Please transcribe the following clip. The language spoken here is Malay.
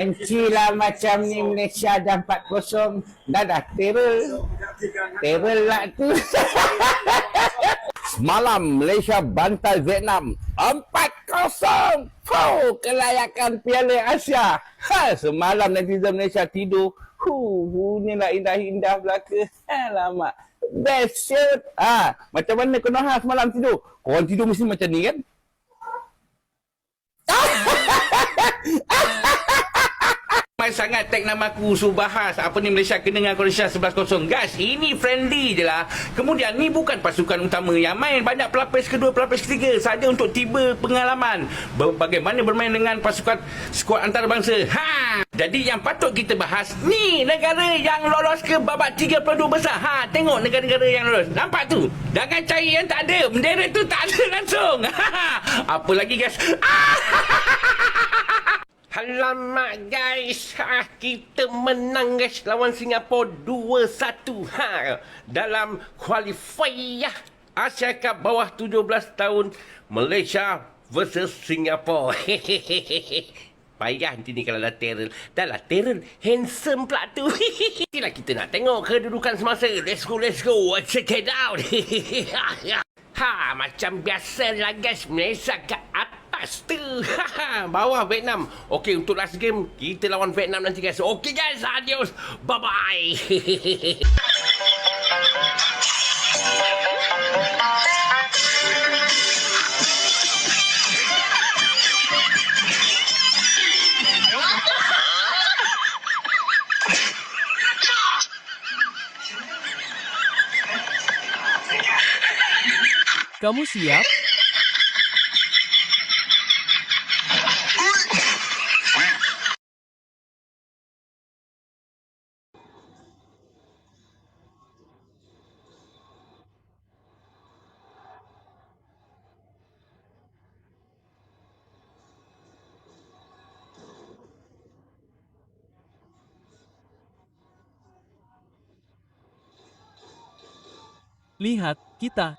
Encila macam ni Malaysia dah 4-0 Dah dah terror Terror lah tu. Semalam Malaysia bantai Vietnam. 4-0 Fuh, kelayakan Piala Asia. Ha, Semalam netizen Malaysia tidur. Huh, bunyilah indah-indah belaka. Alamak. Best shoot ha, Macam mana kau nak semalam tidur? Korang tidur mesti macam ni kan? Ramai sangat tag nama aku suruh bahas apa ni Malaysia kena dengan Croatia 11-0. Guys, ini friendly je lah. Kemudian ni bukan pasukan utama yang main. Banyak pelapis kedua, pelapis ketiga saja untuk tiba pengalaman. Bagaimana bermain dengan pasukan skuad antarabangsa. Ha! Jadi yang patut kita bahas ni negara yang lolos ke babak 32 besar. Ha, tengok negara-negara yang lolos. Nampak tu? Jangan cari yang tak ada. Bendera tu tak ada langsung. apa lagi guys? Alamak guys, ha, kita menang guys lawan Singapura 2-1 ha, dalam kualifier Asia Cup bawah 17 tahun Malaysia versus Singapura. Payah nanti ni kalau dah Terrell. Dah lah Terrell handsome pula tu. Inilah kita nak tengok kedudukan semasa. Let's go, let's go. Check it out. ha, macam biasa lah guys. Malaysia ke atas tu. Bawah Vietnam. Okey, untuk last game, kita lawan Vietnam nanti guys. Okey guys, adios. Bye-bye. Kamu siap? Lihat, kita